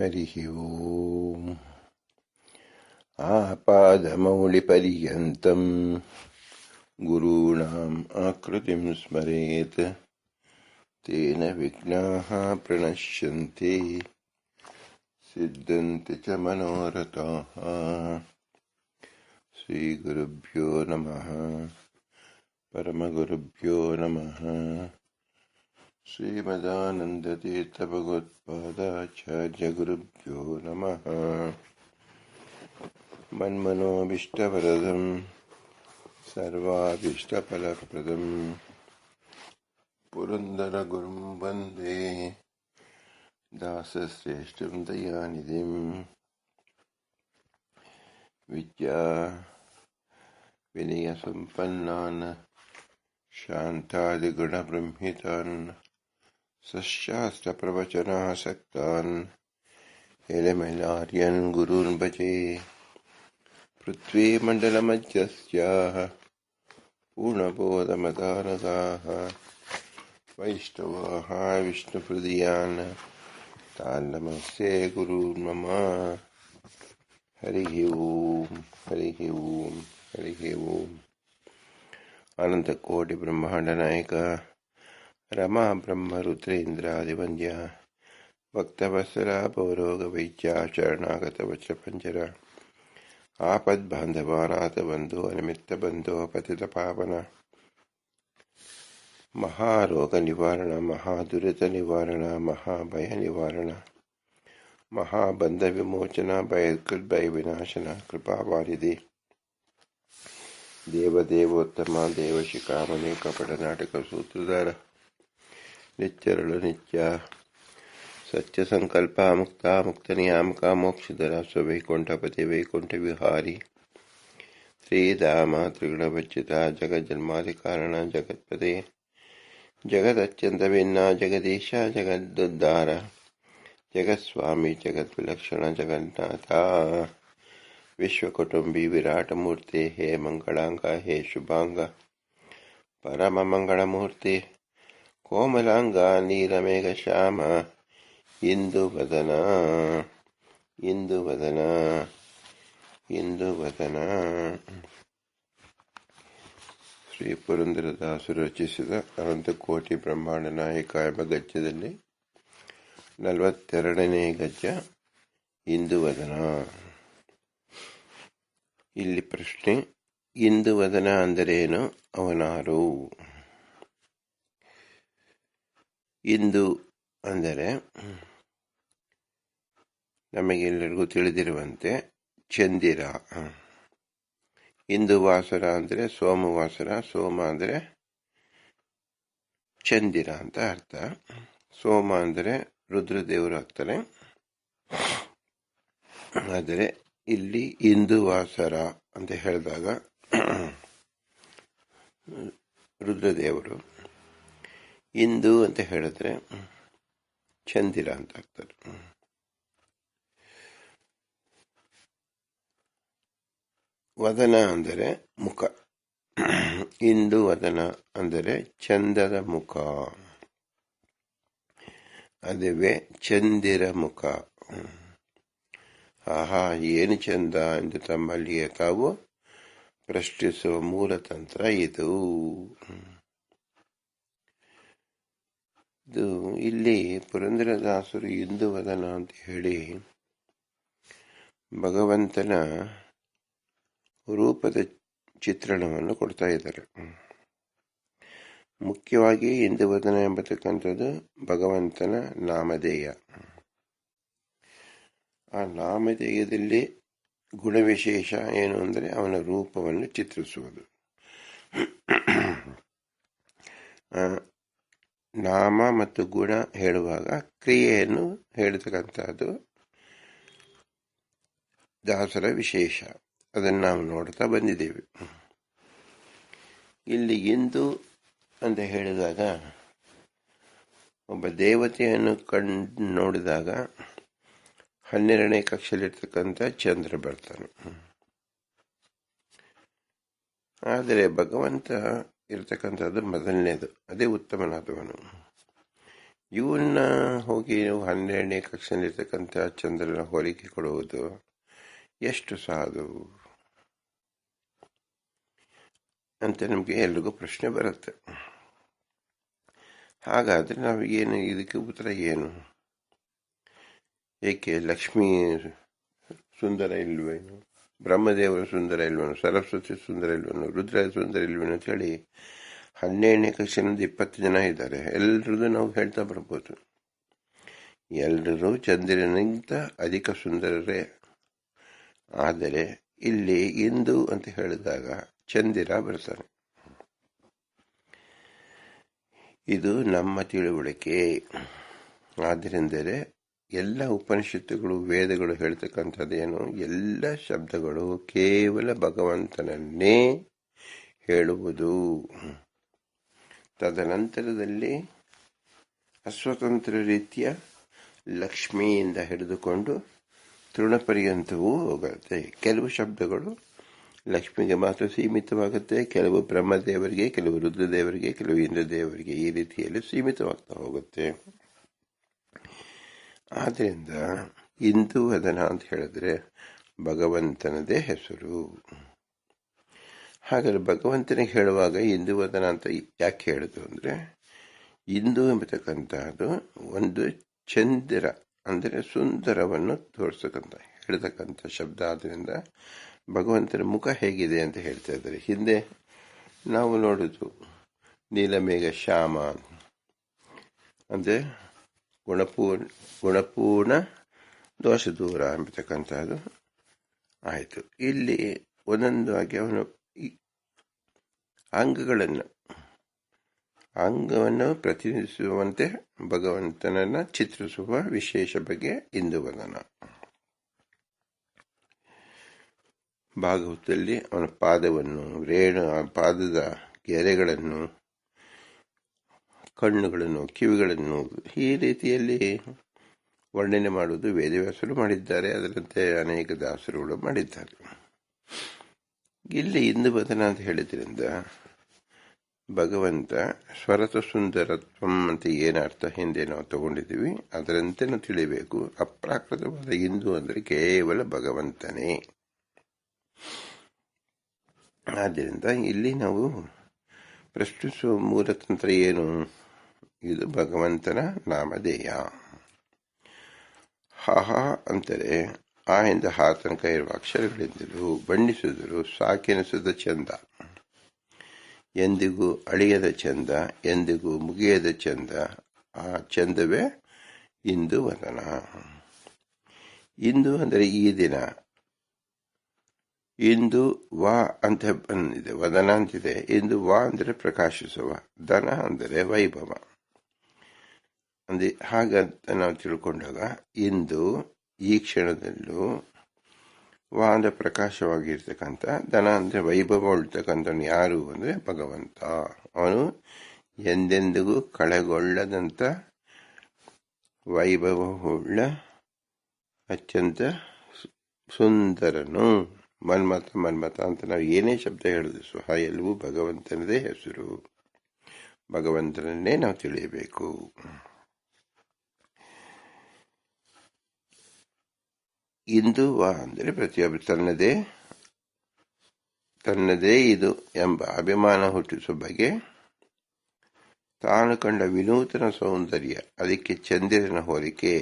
हरिः ओम्। आपादमौलिपर्यन्तम् गुरूणाम् आकृतिं स्मरेत्। तेन विघ्नाः प्रणश्यन्ति। सिद्धन्ति च मनोरथाः। श्रीगुरुभ्यो नमः। परमगुरुभ्यो नमः। श्रीमदानन्दतीर्थभगवत्पादाचार्यगुरुभ्यो नमः। मन्मनोभीष्टवरदम् सर्वाभीष्टफलप्रदम्। पुरन्दरगुरुं वन्दे दासश्रेष्ठं दयानिधिम्। विद्या विनयसम्पन्नान् शान्तादिगुणबृंहितान् सश्चास्त्रप्रवचनासक्तान् हेलमेनार्यन् गुरून् भजे पृथ्वी मण्डलमध्यस्याः पूर्णबोधमतारकाः वैष्णवाः विष्णुप्रदीयान् तान् नमस्ते गुरून् मम ओम, हरि ओम। ॐ हरिः रमा ब्रह्मरुद्रेन्द्रादिवन्द्या भक्तवत्सला निवारण चरणागतवचपञ्जरा निवारण निमित्तबन्धो पतितपावन महारोगनिवारण भय भय महाबन्धविमोचन भयकृद्भयविनाशन कृपावारिधि, देवदेवोत्तम, देवशिखामणि कपटनाटकसूत्रधार नित्य सत्य संकल्प मुक्ता मुक्त नियाम का मोक्ष धरा स्वैकुंठपति वैकुंठ विहारी श्रीधाम त्रिगुणभचिता जगत जन्मादि कारण जगतपते। जगत अत्यंत भिन्ना, जगदीश जगदुद्धार जगत्स्वामी जगत विलक्षण जगन्नाथा। विश्व विराट मूर्ति हे मंगलांगा, हे शुभांगा। परम मंगल ಇಂದು ಇಂದುವದನ ಇಂದು ವದನ ಶ್ರೀ ಪುರಂದರದಾಸರು ರಚಿಸಿದ ಅನಂತಕೋಟಿ ಬ್ರಹ್ಮಾಂಡ ನಾಯಕ ಎಂಬ ಗಜ್ಜದಲ್ಲಿ ನಲವತ್ತೆರಡನೇ ಗಜ್ಜ ಇಂದು ವದನ. ಇಲ್ಲಿ ಪ್ರಶ್ನೆ, ಇಂದು ವದನ ಅಂದರೇನು? ಅವನಾರು. ಇಂದು ಅಂದರೆ ನಮಗೆಲ್ಲರಿಗೂ ತಿಳಿದಿರುವಂತೆ ಚಂದಿರ. ಇಂದು ವಾಸರ ಅಂದರೆ ಸೋಮವಾಸರ, ಸೋಮ ಅಂದರೆ ಚಂದಿರ ಅಂತ ಅರ್ಥ. ಸೋಮ ಅಂದರೆ ರುದ್ರದೇವರು ಆಗ್ತಾರೆ. ಆದರೆ ಇಲ್ಲಿ ಇಂದು ವಾಸರ ಅಂತ ಹೇಳಿದಾಗ ರುದ್ರದೇವರು ಇಂದು ಅಂತ ಹೇಳಿದ್ರೆ ಚಂದಿರ ಅಂತ ಆಗ್ತಾರೆ. ವದನ ಅಂದರೆ ಮುಖ. ಇಂದು ವದನ ಅಂದರೆ ಚಂದದ ಮುಖ. ಅದುವೇ ಚಂದಿರ ಮುಖ. ಆಹಾ, ಏನು ಚಂದ ಎಂದು ತಮ್ಮಲ್ಲಿಯೇ ತಾವು ಪ್ರಶ್ನಿಸುವ ಮೂಲತಂತ್ರ ಇದು. ಇದು ಇಲ್ಲಿ ಪುರಂದರದಾಸರು ಇಂದು ಅಂತ ಹೇಳಿ ಭಗವಂತನ ರೂಪದ ಚಿತ್ರಣವನ್ನು ಕೊಡ್ತಾ ಇದ್ದಾರೆ. ಮುಖ್ಯವಾಗಿ ಇಂದು ಎಂಬತಕ್ಕಂಥದ್ದು ಭಗವಂತನ ನಾಮಧೇಯ. ಆ ನಾಮಧೇಯದಲ್ಲಿ ಗುಣವಿಶೇಷ ಏನು ಅಂದರೆ ಅವನ ರೂಪವನ್ನು ಚಿತ್ರಿಸುವುದು. ನಾಮ ಮತ್ತು ಗುಣ ಹೇಳುವಾಗ ಕ್ರಿಯೆಯನ್ನು ಹೇಳತಕ್ಕಂಥದ್ದು. ದಾಸರ ವಿಶೇಷ. ಅದನ್ನು ನಾವು ನೋಡ್ತಾ ಬಂದಿದ್ದೇವೆ. ಇಲ್ಲಿ ಇಂದು ಅಂತ ಹೇಳಿದಾಗ, ಒಬ್ಬ ದೇವತೆಯನ್ನು ಕಂಡು ನೋಡಿದಾಗ ಹನ್ನೆರಡನೇ ಕಕ್ಷೆಯಲ್ಲಿರ್ತಕ್ಕಂಥ ಚಂದ್ರ ಬರ್ತಾನೆ. ಆದರೆ ಭಗವಂತ ಇರತಕ್ಕಂಥದ್ದು ಮೊದಲನೇದು. ಅದೇ ಉತ್ತಮನಾದವನು. ಇವನ್ನ ಹೋಗಿ ನೀವು ಹನ್ನೆರಡನೇ ಕಕ್ಷೆಯಲ್ಲಿರ್ತಕ್ಕಂಥ ಚಂದ್ರನ ಹೋಲಿಕೆ ಕೊಡುವುದು ಎಷ್ಟು ಸಾಧು? ಅಂತ ನಮಗೆ ಎಲ್ರಿಗೂ ಪ್ರಶ್ನೆ ಬರುತ್ತೆ. ಹಾಗಾದರೆ ನಾವು ಏನು ಇದಕ್ಕೆ ಉತ್ತರ ಏನು? ಏಕೆ ಲಕ್ಷ್ಮೀ ಸುಂದರ ಇಲ್ವೇನು? ಬ್ರಹ್ಮದೇವರು ಸುಂದರ ಇಲ್ವನು ಸರಸ್ವತಿ ಸುಂದರ ಇಲ್ವನು ರುದ್ರ ಸುಂದರ ಇಲ್ವನು ಅಂತ ಹೇಳಿ ಹನ್ನೆರಡನೇ ಕಕ್ಷೆಯಿಂದ ಇಪ್ಪತ್ತು ಜನ ಇದ್ದಾರೆ. ಎಲ್ರದ್ದು ನಾವು ಹೇಳ್ತಾ ಬರ್ಬೋದು. ಎಲ್ಲರೂ ಚಂದ್ರನಿಗಿಂತ ಅಧಿಕ ಸುಂದರರೇ. ಆದರೆ ಇಲ್ಲಿ ಇಂದು ಅಂತ ಹೇಳಿದಾಗ ಚಂದಿರ ಬರ್ತಾನೆ. ಇದು ನಮ್ಮ ತಿಳುವಳಿಕೆ. ಆದ್ದರಿಂದಲೇ ಎಲ್ಲ ಉಪನಿಷತ್ತುಗಳು, ವೇದಗಳು ಹೇಳ್ತಕ್ಕಂಥದ್ದೇನು, ಎಲ್ಲ ಶಬ್ದಗಳು ಕೇವಲ ಭಗವಂತನನ್ನೇ ಹೇಳುವುದು. ತದನಂತರದಲ್ಲಿ ಅಸ್ವತಂತ್ರ ರೀತಿಯ ಲಕ್ಷ್ಮಿಯಿಂದ ಹಿಡಿದುಕೊಂಡು ತೃಣಪರ್ಯಂತವೂ ಹೋಗುತ್ತೆ. ಕೆಲವು ಶಬ್ದಗಳು ಲಕ್ಷ್ಮಿಗೆ ಮಾತ್ರ ಸೀಮಿತವಾಗುತ್ತೆ, ಕೆಲವು ಬ್ರಹ್ಮದೇವರಿಗೆ ಕೆಲವು ರುದ್ರದೇವರಿಗೆ, ಕೆಲವು ಇಂದ್ರದೇವರಿಗೆ ಈ ರೀತಿಯಲ್ಲಿ ಸೀಮಿತವಾಗ್ತಾ ಹೋಗುತ್ತೆ. ಆದ್ರಿಂದ ಇಂದು ವದನ ಅಂತ ಹೇಳಿದ್ರೆ ಭಗವಂತನದೇ ಹೆಸರು. ಹಾಗಾದರೆ ಭಗವಂತನಿಗೆ ಹೇಳುವಾಗ ಇಂದು ವದನ ಅಂತ ಯಾಕೆ ಹೇಳಿದ್ರು ಅಂದರೆ ಇಂದು ಎಂಬತಕ್ಕಂತಹದ್ದು ಒಂದು ಚಂದಿರ ಅಂದರೆ ಸುಂದರವನ್ನು ತೋರಿಸ್ತಕ್ಕಂಥ ಹೇಳ್ತಕ್ಕಂಥ ಶಬ್ದ ಆದ್ದರಿಂದ ಭಗವಂತನ ಮುಖ ಹೇಗಿದೆ ಅಂತ ಹೇಳ್ತಾ ಇದ್ದಾರೆ. ಹಿಂದೆ ನಾವು ನೋಡೋದು ನೀಲಮೇಘ ಶ್ಯಾಮ ಅಂದರೆ ಗುಣಪೂರ್ಣ ಗುಣಪೂರ್ಣ ದೋಷ ದೂರ ಎಂಬತಕ್ಕಂಥದ್ದು ಆಯಿತು. ಇಲ್ಲಿ ಒಂದೊಂದು ಹಾಗೆ ಅವನು ಅಂಗಗಳನ್ನು, ಅಂಗವನ್ನು ಪ್ರತಿನಿಧಿಸುವಂತೆ ಭಗವಂತನನ್ನು ಚಿತ್ರಿಸುವ ವಿಶೇಷ ಬಗ್ಗೆ ಇಂದುವದನ ಭಾಗವತದಲ್ಲಿ ಅವನ ಪಾದವನ್ನು, ರೇಣು ಪಾದದ ಗೆರೆಗಳನ್ನು ಕಣ್ಣುಗಳನ್ನು, ಕಿವಿಗಳನ್ನು ಈ ರೀತಿಯಲ್ಲಿ ವರ್ಣನೆ ಮಾಡುವುದು ವೇದವ್ಯಾಸರು ಮಾಡಿದ್ದಾರೆ. ಅದರಂತೆ ಅನೇಕ ದಾಸರುಗಳು ಮಾಡಿದ್ದಾರೆ. ಇಲ್ಲಿ ಇಂದು ಬದನ ಅಂತ ಹೇಳಿದ್ರಿಂದ ಭಗವಂತ ಸ್ವರತ ಸುಂದರತ್ವಂ ಅಂತ ಏನರ್ಥ ಹಿಂದೆ ನಾವು ತಗೊಂಡಿದ್ದೀವಿ ಅದರಂತೆ ನಾವು ತಿಳಿಬೇಕು. ಅಪ್ರಾಕೃತವಾದ ಇಂದು ಅಂದರೆ ಕೇವಲ ಭಗವಂತನೇ. ಆದ್ದರಿಂದ ಇಲ್ಲಿ ನಾವು ಪ್ರಶ್ನಿಸುವ ಮೂಲತಂತ್ರ ಏನು? ಇದು ಭಗವಂತನ ನಾಮಧೇಯ. ಹಹ ಅಂತಾರೆ ಆ ಇಂದ ಹಾ ಇರುವ ಅಕ್ಷರಗಳಿಂದಲೂ ಬಣ್ಣಿಸಿದರು ಸಾಕೆನಿಸದ ಚಂದ. ಎಂದಿಗೂ ಅಳಿಯದ ಚಂದ, ಎಂದಿಗೂ ಮುಗಿಯದ ಚಂದ, ಆ ಚಂದವೇ ಇಂದು ವದನ. ಇಂದು ಅಂದರೆ ಈ ದಿನ. ಇಂದು ವಾ ಅಂತ ಬಂದಿದೆ, ವದನ ಅಂತಿದೆ. ಇಂದು ವಾ ಅಂದರೆ ಪ್ರಕಾಶಿಸುವ ದನ ಅಂದರೆ ವೈಭವ. ಅಂದ್ರೆ ಹಾಗಂತ ನಾವು ತಿಳ್ಕೊಂಡಾಗ, ಇಂದು ಈ ಕ್ಷಣದಲ್ಲೂ ವಾದ ಪ್ರಕಾಶವಾಗಿರ್ತಕ್ಕಂಥ ದನ ಅಂದರೆ ವೈಭವ ಉಳ್ತಕ್ಕಂಥವನು ಯಾರು ಅಂದರೆ ಭಗವಂತ. ಅವನು ಎಂದೆಂದಿಗೂ ಕಳೆಗೊಳ್ಳದಂಥ ವೈಭವವುಳ್ಳ ಅತ್ಯಂತ ಸುಂದರನು. ಮನ್ಮತ ಮನ್ಮತ ಅಂತ ನಾವು ಏನೇ ಶಬ್ದ ಹೇಳಿದ್ರು ಸಹ ಎಲ್ಲವೂ ಭಗವಂತನದೇ ಹೆಸರು. ಭಗವಂತನನ್ನೇ ನಾವು ತಿಳಿಯಬೇಕು. ಇಂದು ವಾ ಅಂದರೆ ಪ್ರತಿಯೊಬ್ಬ ತನ್ನದೇ ತನ್ನದೇ ಇದು ಎಂಬ ಅಭಿಮಾನ ಹುಟ್ಟಿಸುವ ಬಗೆ ತಾನು ಕಂಡ ವಿನೂತನ ಸೌಂದರ್ಯ, ಅದಕ್ಕೆ ಚಂದಿರನ ಹೋಲಿಕೆ.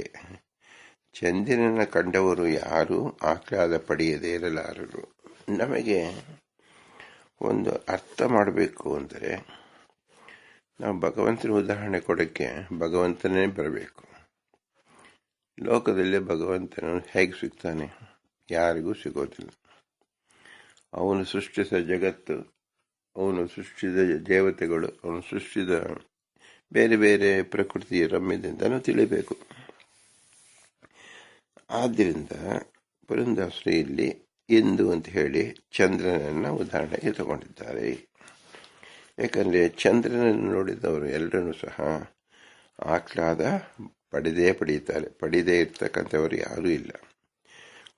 ಚಂದಿರನ ಕಂಡವರು ಯಾರು ಆಹ್ಲಾದ ಪಡೆಯದೇ ಇರಲಾರರು. ನಮಗೆ ಒಂದು ಅರ್ಥ ಮಾಡಬೇಕು ಅಂದರೆ ನಾವು ಭಗವಂತನ ಉದಾಹರಣೆ ಕೊಡೋಕ್ಕೆ ಭಗವಂತನೇ ಬರಬೇಕು. ಲೋಕದಲ್ಲಿ ಭಗವಂತನು ಹೇಗೆ ಸಿಗ್ತಾನೆ? ಯಾರಿಗೂ ಸಿಗೋದಿಲ್ಲ. ಅವನು ಸೃಷ್ಟಿಸಿದ ಜಗತ್ತು, ಅವನು ಸೃಷ್ಟಿಸಿದ ದೇವತೆಗಳು, ಅವನು ಸೃಷ್ಟಿಸಿದ ಬೇರೆ ಬೇರೆ ಪ್ರಕೃತಿ ರಮ್ಯದಿಂದನೂ ತಿಳಿಬೇಕು. ಆದ್ದರಿಂದ ಪುರಂದಾಸರು ಇಲ್ಲಿ ಇಂದು ಅಂತ ಹೇಳಿ ಚಂದ್ರನನ್ನು ಉದಾಹರಣೆಗೆ ತಗೊಂಡಿದ್ದಾರೆ. ಯಾಕಂದರೆ ಚಂದ್ರನನ್ನು ನೋಡಿದವರು ಎಲ್ಲರೂ ಸಹ ಆಹ್ಲಾದ ಪಡೆದೇ ಪಡೆಯುತ್ತಾರೆ. ಪಡೆದೇ ಇರ್ತಕ್ಕಂಥವರು ಯಾರೂ ಇಲ್ಲ.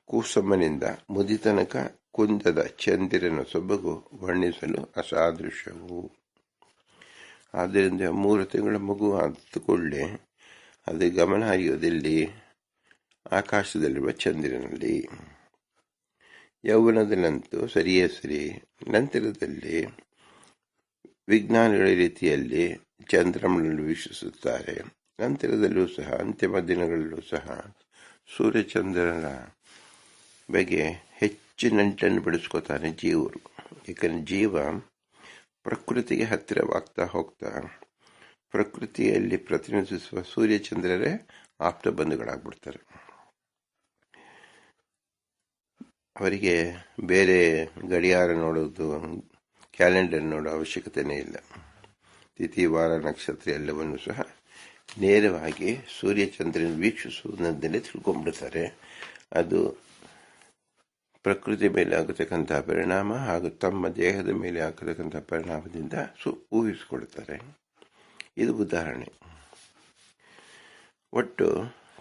ಕೂಸಮ್ಮನಿಂದ ಮುದಿತನಕ ಕುಂದದ ಚಂದಿರನ ಸೊಬಗು ವರ್ಣಿಸಲು ಅಸಾದೃಶ್ಯವು. ಆದ್ದರಿಂದ ಮೂರು ತಿಂಗಳ ಮಗು ಅಂತಕೊಳ್ಳೆ ಅದು ಗಮನ ಹರಿಯೋದೆಲ್ಲಿ ಆಕಾಶದಲ್ಲಿರುವ ಚಂದ್ರನಲ್ಲಿ. ಯೌವನದಲ್ಲಂತೂ ಸರಿಯೇ ಸರಿ ನಂತರದಲ್ಲಿ ವಿಜ್ಞಾನಿಗಳ ರೀತಿಯಲ್ಲಿ ಚಂದ್ರಮನನ್ನು ವೀಕ್ಷಿಸುತ್ತಾರೆ. ನಂತರದಲ್ಲೂ ಸಹ ಅಂತಿಮ ದಿನಗಳಲ್ಲೂ ಸಹ ಸೂರ್ಯಚಂದ್ರನ ಬಗ್ಗೆ ಹೆಚ್ಚು ನಂಟನ್ನು ಬೆಳೆಸ್ಕೋತಾನೆ ಜೀವರು. ಯಾಕಂದ್ರೆ ಜೀವ ಪ್ರಕೃತಿಗೆ ಹತ್ತಿರವಾಗ್ತಾ ಹೋಗ್ತಾ, ಪ್ರಕೃತಿಯಲ್ಲಿ ಪ್ರತಿನಿಧಿಸುವ ಸೂರ್ಯಚಂದ್ರರೇ ಆಪ್ತ ಬಂಧುಗಳಾಗ್ಬಿಡ್ತಾರೆ. ಅವರಿಗೆ ಬೇರೆ ಗಡಿಯಾರ ನೋಡೋದು ಕ್ಯಾಲೆಂಡರ್ ನೋಡೋ ಅವಶ್ಯಕತೆನೇ ಇಲ್ಲ. ತಿಥಿ, ವಾರ, ನಕ್ಷತ್ರ ಎಲ್ಲವನ್ನು ಸಹ ನೇರವಾಗಿ ಸೂರ್ಯಚಂದ್ರನ ವೀಕ್ಷಿಸುವುದನ್ನೇ ತಿಳ್ಕೊಂಡ್ಬಿಡ್ತಾರೆ. ಅದು ಪ್ರಕೃತಿ ಮೇಲೆ ಆಗತಕ್ಕಂಥ ಪರಿಣಾಮ ಹಾಗೂ ತಮ್ಮ ದೇಹದ ಮೇಲೆ ಆಗತಕ್ಕಂಥ ಪರಿಣಾಮದಿಂದ ಸು ಊಹಿಸಿಕೊಳ್ತಾರೆ ಇದು ಉದಾಹರಣೆ. ಒಟ್ಟು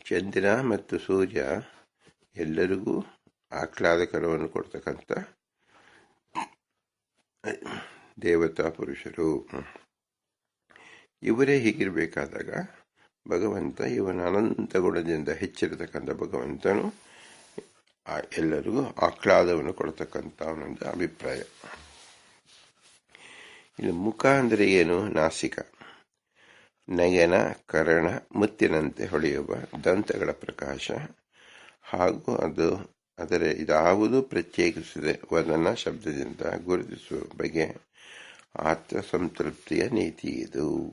ಚಂದ್ರ ಮತ್ತು ಸೂರ್ಯ ಎಲ್ಲರಿಗೂ ಆಹ್ಲಾದಕರವನ್ನು ಕೊಡ್ತಕ್ಕಂಥ ದೇವತಾ ಪುರುಷರು. ಇವರೇ ಹೀಗಿರಬೇಕಾದಾಗ ಭಗವಂತ ಇವನ ಅನಂತ ಗುಣದಿಂದ ಹೆಚ್ಚಿರತಕ್ಕಂಥ ಭಗವಂತನು ಎಲ್ಲರಿಗೂ ಆಹ್ಲಾದವನ್ನು ಕೊಡತಕ್ಕಂಥ ಅವನೊಂದು ಅಭಿಪ್ರಾಯ. ಇಲ್ಲಿ ಮುಖ ಅಂದರೆ ಏನು? ನಾಸಿಕ. ನಯನ, ಕರಣ, ಮುತ್ತಿನಂತೆ ಹೊಳೆಯುವ ದಂತಗಳ ಪ್ರಕಾಶ. ಹಾಗೂ ಅದು ಅದರ ಇದಾವುದು ಪ್ರತ್ಯೇಕಿಸಿದೆ ವದನ ಶಬ್ದದಿಂದ ಗುರುತಿಸುವ ಬಗ್ಗೆ ಆತ್ಮ ಸಂತೃಪ್ತಿಯ ನೀತಿ ಇದು.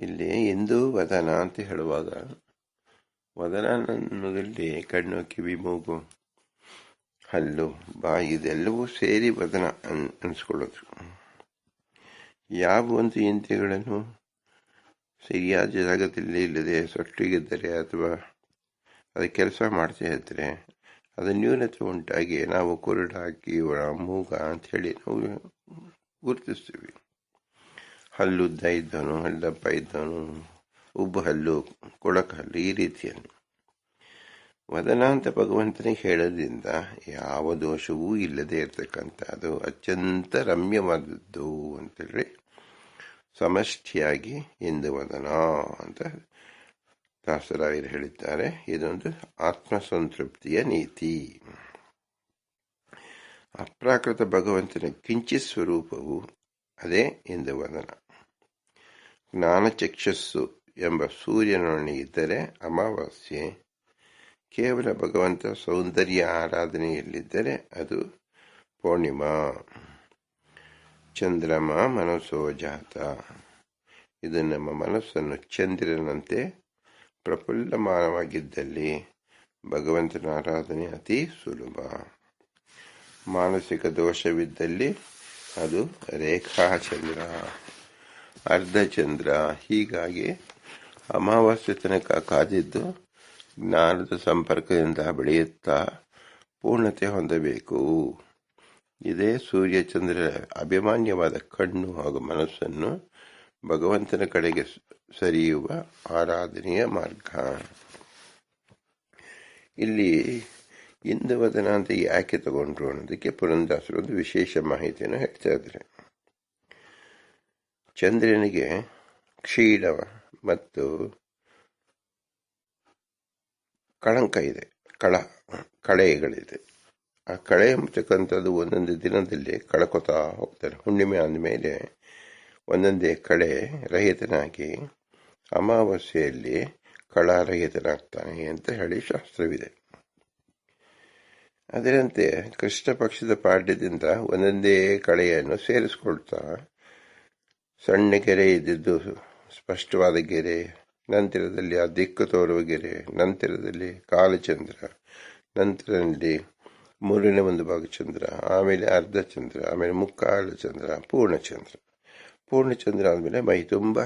ಇಲ್ಲಿ ಎಂದು ವದನ ಅಂತ ಹೇಳುವಾಗ ವದನ ಅನ್ನೋದಲ್ಲಿ ಕಣ್ಣು, ಕಿವಿ, ಮೂಗು, ಹಲ್ಲು, ಬಾಯಿ ಇದೆಲ್ಲವೂ ಸೇರಿ ವದನ ಅನ್, ಅನಿಸ್ಕೊಳ್ಳೋದು. ಯಾವ ಒಂದು ಇಂದ್ರಿಯಗಳನ್ನು ಸರಿಯಾದ ಜಾಗದಲ್ಲಿ ಇಲ್ಲದೆ ಸೊಟ್ಟಿಗಿದ್ದರೆ ಅಥವಾ ಅದು ಕೆಲಸ ಮಾಡ್ತಾ ಇದ್ದರೆ, ಅದು ನ್ಯೂನತೆ ಉಂಟಾಗಿ ನಾವು ಕುರುಡಾಕಿ ಮೂಗ ಅಂಥೇಳಿ ನಾವು ಗುರುತಿಸ್ತೀವಿ ಹಲ್ಲುದ್ದ ಇದ್ದವನು ಹಲ್ಲಪ್ಪ ಇದ್ದವನು ಉಬ್ಬು ಹಲ್ಲು, ಕೊಳಕ ಹಲ್ಲು ಈ ರೀತಿಯನ್ನು ವದನಾಂತ ಭಗವಂತನಿಗೆ ಹೇಳೋದ್ರಿಂದ ಯಾವ ದೋಷವೂ ಇಲ್ಲದೆ ಇರತಕ್ಕಂಥದ್ದು ಅತ್ಯಂತ ರಮ್ಯವಾದದ್ದು ಅಂತೇಳಿ ಸಮಷ್ಟಿಯಾಗಿ ಎಂದು ವದನ ಅಂತ ದಾಸರಾಯರು ಹೇಳಿದ್ದಾರೆ. ಇದೊಂದು ಆತ್ಮಸಂತೃಪ್ತಿಯ ನೀತಿ. ಅಪ್ರಾಕೃತ ಭಗವಂತನ ಕಿಂಚಿತ್ ಸ್ವರೂಪವು ಅದೇ ಎಂದು ವದನ ಜ್ಞಾನಚಕ್ಷಸ್ಸು ಎಂಬ ಸೂರ್ಯನೊಣಗಿದ್ದರೆ ಅಮಾವಾಸ್ಯೆ. ಕೇವಲ ಭಗವಂತ ಸೌಂದರ್ಯ ಆರಾಧನೆಯಲ್ಲಿದ್ದರೆ ಅದು ಪೂರ್ಣಿಮಾ. ಚಂದ್ರಮ ಮನಸ್ಸೋ ಜಾತ. ಇದು ನಮ್ಮ ಮನಸ್ಸನ್ನು ಚಂದ್ರನಂತೆ ಪ್ರಫುಲ್ಲಮಾನವಾಗಿದ್ದಲ್ಲಿ ಭಗವಂತನ ಆರಾಧನೆ ಅತಿ ಸುಲಭ. ಮಾನಸಿಕ ದೋಷವಿದ್ದಲ್ಲಿ ಅದು ರೇಖಾಚಂದ್ರ ಅರ್ಧಚಂದ್ರ ಹೀಗಾಗಿ ಅಮಾವಾಸ್ಯೆ ತನಕ ಕಾದಿದ್ದು ಜ್ಞಾನದ ಸಂಪರ್ಕದಿಂದ ಬೆಳೆಯುತ್ತಾ ಪೂರ್ಣತೆ ಹೊಂದಬೇಕು. ಇದೇ ಸೂರ್ಯಚಂದ್ರ ಅಭಿಮಾನ್ಯವಾದ ಕಣ್ಣು ಹಾಗೂ ಮನಸ್ಸನ್ನು ಭಗವಂತನ ಕಡೆಗೆ ಸರಿಯುವ ಆರಾಧನೆಯ ಮಾರ್ಗ. ಇಲ್ಲಿ ಇಂದವದನ ಅಂತ ಯಾಕೆ ತಗೊಂಡ್ರು ಅನ್ನೋದಕ್ಕೆ ಪುರಂದಾಸರು ಒಂದು ವಿಶೇಷ ಮಾಹಿತಿಯನ್ನು ಹೇಳ್ತಾ ಇದ್ದಾರೆ. ಚಂದ್ರನಿಗೆ ಕ್ಷೀಣ ಮತ್ತು ಕಳಂಕ ಇದೆ, ಕಳ, ಕಳೆಗಳಿದೆ. ಆ ಕಳೆ ಎಂಬತಕ್ಕಂಥದ್ದು ಒಂದೊಂದು ದಿನದಲ್ಲಿ ಕಳ್ಕೊತಾ ಹೋಗ್ತಾರೆ ಹುಣ್ಣಿಮೆ ಆದಮೇಲೆ ಒಂದೊಂದೇ ಕಳೆ ರಹಿತನಾಗಿ ಅಮಾವಾಸ್ಯೆಯಲ್ಲಿ ಕಳಾರಹಿತನಾಗ್ತಾನೆ ಅಂತ ಹೇಳಿ ಶಾಸ್ತ್ರವಿದೆ. ಅದರಂತೆ ಕೃಷ್ಣ ಪಕ್ಷದ ಪಾಡ್ಯದಿಂದ ಒಂದೊಂದೇ ಕಳೆಯನ್ನು ಸೇರಿಸ್ಕೊಳ್ತಾ ಸಣ್ಣ ಗೆರೆ ಇದ್ದಿದ್ದು ಸ್ಪಷ್ಟವಾದ ಗೆರೆ, ನಂತರದಲ್ಲಿ ಆ ದಿಕ್ಕು ತೋರುವ ಗೆರೆ, ನಂತರದಲ್ಲಿ ಕಾಲಚಂದ್ರ, ನಂತರದಲ್ಲಿ ಮೂರನೇ ಒಂದು ಭಾಗ ಚಂದ್ರ, ಆಮೇಲೆ ಅರ್ಧ ಚಂದ್ರ, ಆಮೇಲೆ ಮುಕ್ಕಾಲು ಚಂದ್ರ, ಪೂರ್ಣಚಂದ್ರ. ಪೂರ್ಣಚಂದ್ರ ಆದಮೇಲೆ ಮೈ ತುಂಬ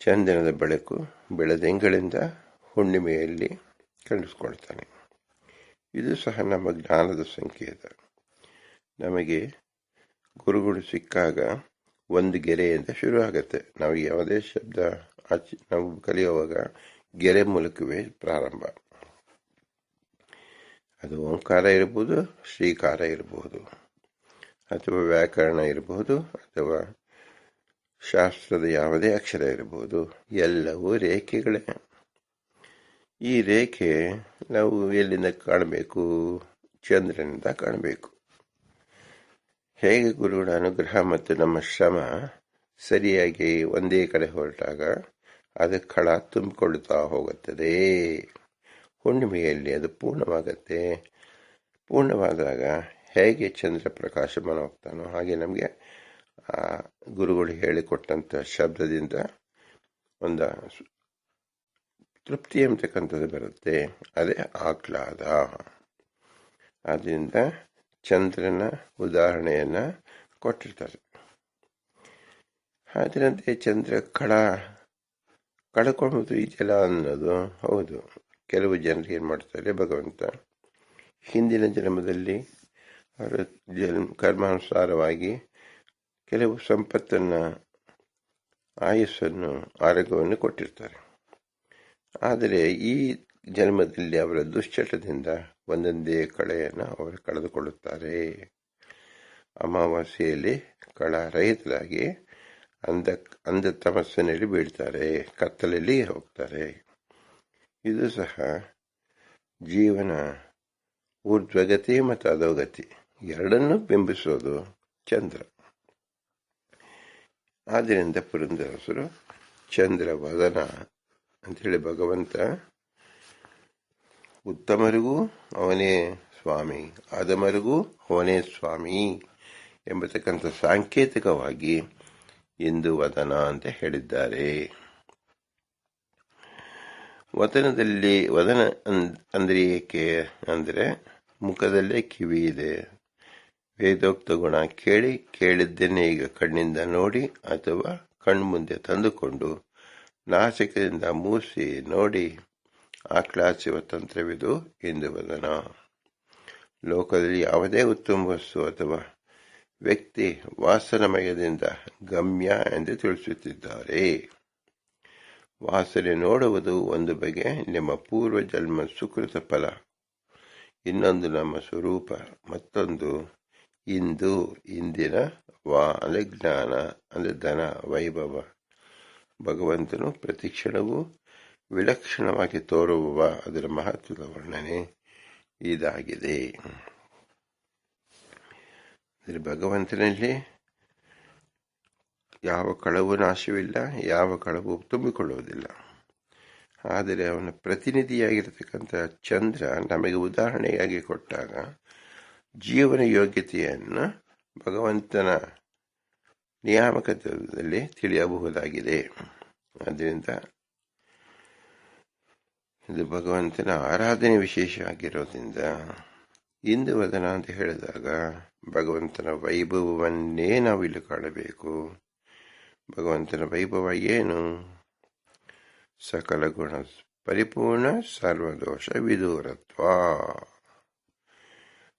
ಚಂದನದ ಬೆಳಕು ಬೆಳದಿಂಗಳಿಂದ ಹುಣ್ಣಿಮೆಯಲ್ಲಿ ಕಂಡಿಸ್ಕೊಳ್ತಾನೆ. ಇದು ಸಹ ನಮ್ಮ ಜ್ಞಾನದ ಸಂಕೇತ. ನಮಗೆ ಗುರುಗಳು ಸಿಕ್ಕಾಗ ಒಂದು ಗೆರೆಯಿಂದ ಶುರು ಆಗುತ್ತೆ. ನಾವು ಯಾವುದೇ ಶಬ್ದ ಆಚೆ, ನಾವು ಕಲಿಯುವಾಗ ಗೆರೆ ಮೂಲಕವೇ ಪ್ರಾರಂಭ. ಅದು ಓಂಕಾರ ಇರಬಹುದು ಶ್ರೀಕಾರ ಇರಬಹುದು ಅಥವಾ ವ್ಯಾಕರಣ ಇರಬಹುದು ಅಥವಾ ಶಾಸ್ತ್ರದ ಯಾವುದೇ ಅಕ್ಷರ ಇರಬಹುದು ಎಲ್ಲವೂ ರೇಖೆಗಳೇ. ಈ ರೇಖೆ ನಾವು ಎಲ್ಲಿಂದ ಕಾಣಬೇಕು? ಚಂದ್ರನಿಂದ ಕಾಣಬೇಕು. ಹೇಗೆ ಗುರುಗಳ ಅನುಗ್ರಹ ಮತ್ತು ನಮ್ಮ ಶ್ರಮ ಸರಿಯಾಗಿ ಒಂದೇ ಕಡೆ ಹೊರಟಾಗ ಅದು ಕಳ ತುಂಬಿಕೊಳ್ಳುತ್ತಾ ಹೋಗುತ್ತದೆ. ಹುಣ್ಣಿಮೆಯಲ್ಲಿ ಅದು ಪೂರ್ಣವಾಗತ್ತೆ. ಪೂರ್ಣವಾದಾಗ ಹೇಗೆ ಚಂದ್ರ ಪ್ರಕಾಶಮಾನ ಹೋಗ್ತಾನೋ ಹಾಗೆ ನಮಗೆ, ಆ, ಗುರುಗಳು ಹೇಳಿಕೊಟ್ಟಂಥ ಶಬ್ದದಿಂದ ಒಂದು ತೃಪ್ತಿ ಎಂಬತಕ್ಕಂಥದ್ದು ಬರುತ್ತೆ. ಅದೇ ಆಹ್ಲಾದ. ಆದ್ದರಿಂದ ಚಂದ್ರನ ಉದಾಹರಣೆಯನ್ನು ಕೊಟ್ಟಿರ್ತಾರೆ. ಅದರಂತೆ ಚಂದ್ರ ಕಳ ಕಳ್ಕೊಳ್ಳೋದು ಜಲ ಅನ್ನೋದು ಹೌದು. ಕೆಲವು ಜನರು ಏನು ಮಾಡ್ತಾರೆ, ಭಗವಂತ ಹಿಂದಿನ ಜನ್ಮದಲ್ಲಿ ಅವರ ಜನ್ಮ ಕರ್ಮಾನುಸಾರವಾಗಿ ಕೆಲವು ಸಂಪತ್ತನ್ನು, ಆಯಸ್ಸನ್ನು, ಆರೋಗ್ಯವನ್ನು ಕೊಟ್ಟಿರ್ತಾರೆ. ಆದರೆ ಈ ಜನ್ಮದಲ್ಲಿ ಅವರ ದುಶ್ಚಟದಿಂದ ಒಂದೊಂದೇ ಕಳೆಯನ್ನು ಅವರು ಕಳೆದುಕೊಳ್ಳುತ್ತಾರೆ. ಅಮಾವಾಸ್ಯೆಯಲ್ಲಿ ಕಳ ರಹಿತರಾಗಿ ಅಂಧ ಅಂಧ ತಮಸ್ಸಿನಲ್ಲಿ ಬೀಳ್ತಾರೆ. ಕತ್ತಲಲ್ಲಿ ಹೋಗ್ತಾರೆ. ಇದು ಸಹ ಜೀವನ ಊರ್ಧ್ವಗತಿ ಮತ್ತು ಅಧೋಗತಿ. ಎರಡನ್ನೂ ಬಿಂಬಿಸೋದು ಚಂದ್ರ. ಆದ್ದರಿಂದ ಪುರಂದರಸರು ಚಂದ್ರ, ವದನ ಅಂಥೇಳಿ ಭಗವಂತ ಉತ್ತಮರಿಗೂ ಅವನೇ ಸ್ವಾಮಿ, ಆದಮರಿಗೂ ಅವನೇ ಸ್ವಾಮಿ ಎಂಬತಕ್ಕಂಥ ಸಾಂಕೇತಿಕವಾಗಿ ಇಂದು ವದನ ಅಂತ ಹೇಳಿದ್ದಾರೆ. ವತನದಲ್ಲಿ ವದನ ಅಂದ್ರೆ ಏಕೆ ಅಂದರೆ ಮುಖದಲ್ಲೇ ಕಿವಿ ಇದೆ. ವೇದೋಕ್ತ ಗುಣ ಕೇಳಿ ಕೇಳಿದ್ದೇನೆ ಈಗ ಕಣ್ಣಿಂದ ನೋಡಿ ಅಥವಾ ಕಣ್ಮುಂದೆ ತಂದುಕೊಂಡು ನಾಸಿಕದಿಂದ ಮೂಸಿ ನೋಡಿ ಆಕ್ಲಾಸಿವ ತಂತ್ರವಿದು ಎಂದು ವದನ ಲೋಕದಲ್ಲಿ ಯಾವುದೇ ಉತ್ತಮ ವಸ್ತು ಅಥವಾ ವ್ಯಕ್ತಿ ವಾಸನಮಯದಿಂದ ಗಮ್ಯ ಎಂದು ತಿಳಿಸುತ್ತಿದ್ದಾರೆ. ವಾಸನೆ ನೋಡುವುದು ಒಂದು ಬಗೆ ನಿಮ್ಮ ಪೂರ್ವ ಜನ್ಮ ಸುಕೃತ ಫಲ. ಇನ್ನೊಂದು ನಮ್ಮ ಸ್ವರೂಪ, ಮತ್ತೊಂದು ಇಂದು, ಇಂದಿನ ವಾ ಅಂದರೆ ಜ್ಞಾನ ಅಂದರೆ ಧನ, ವೈಭವ. ಭಗವಂತನು ಪ್ರತಿಕ್ಷಣವೂ ವಿಲಕ್ಷಣವಾಗಿ ತೋರುವ ಅದರ ಮಹತ್ವದ ವರ್ಣನೆ ಇದಾಗಿದೆ. ಭಗವಂತನಲ್ಲಿ ಯಾವ ಕಳವು ನಾಶವಿಲ್ಲ, ಯಾವ ಕಳವು ತುಂಬಿಕೊಳ್ಳುವುದಿಲ್ಲ. ಆದರೆ ಅವನ ಪ್ರತಿನಿಧಿಯಾಗಿರತಕ್ಕಂಥ ಚಂದ್ರ ನಮಗೆ ಉದಾಹರಣೆಯಾಗಿ ಕೊಟ್ಟಾಗ ಜೀವನ ಯೋಗ್ಯತೆಯನ್ನು ಭಗವಂತನ ನಿಯಾಮಕದಲ್ಲಿ ತಿಳಿಯಬಹುದಾಗಿದೆ. ಆದ್ದರಿಂದ ಇದು ಭಗವಂತನ ಆರಾಧನೆ ವಿಶೇಷ ಆಗಿರೋದ್ರಿಂದ ಇಂದು ವದನ ಅಂತ ಹೇಳಿದಾಗ ಭಗವಂತನ ವೈಭವವನ್ನೇ ನಾವು ಇಲ್ಲಿ ಕಾಣಬೇಕು. ಭಗವಂತನ ವೈಭವ ಏನು? ಸಕಲ ಗುಣ ಪರಿಪೂರ್ಣ ಸರ್ವದೋಷ ವಿದೂರತ್ವ.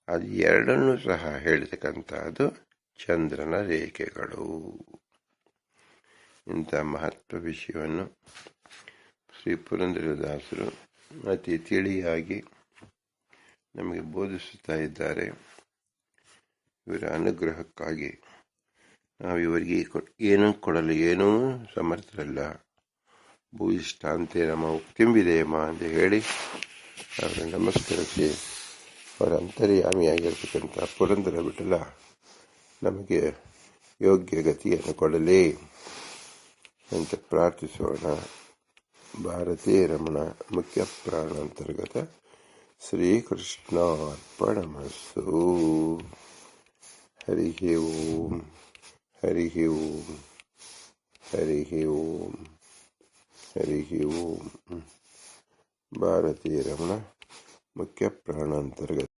ಅದು ಎರಡನ್ನೂ ಸಹ ಹೇಳತಕ್ಕಂಥದ್ದು ಚಂದ್ರನ ರೇಖೆಗಳು. ಇಂಥ ಮಹತ್ವ ವಿಷಯವನ್ನು ಶ್ರೀ ಪುರಂದರದಾಸರು ಅತಿ ತಿಳಿಯಾಗಿ ನಮಗೆ ಬೋಧಿಸುತ್ತಾ ಇದ್ದಾರೆ. ಇವರ ಅನುಗ್ರಹಕ್ಕಾಗಿ ನಾವು ಇವರಿಗೆ ಏನೂ ಕೊಡಲು ಏನೂ ಸಮರ್ಥರಲ್ಲ. ಭೂಯಿಷ್ಠಾಂತೆ ನಮ್ಮ ಉಕ್ತಿಂಬಿದೆಯಮ್ಮ ಅಂತ ಹೇಳಿ ಅವರ ನಮಸ್ಕರಿಸಿ ಅವರ ಅಂತರ್ಯಾಮಿಯಾಗಿರ್ತಕ್ಕಂಥ ಪುರಂದರ ಬಿಟ್ಟಲ್ಲ ನಮಗೆ ಯೋಗ್ಯ ಗತಿಯನ್ನು ಕೊಡಲಿ ಅಂತ ಪ್ರಾರ್ಥಿಸೋಣ. भारतीय रमण मुख्य प्राण अंतर्गत श्री कृष्णार्पणमस्तु हरि ओम हरि ओम हरि ओम हरि ओम। भारतीय रमण मुख्य प्राण अंतर्गत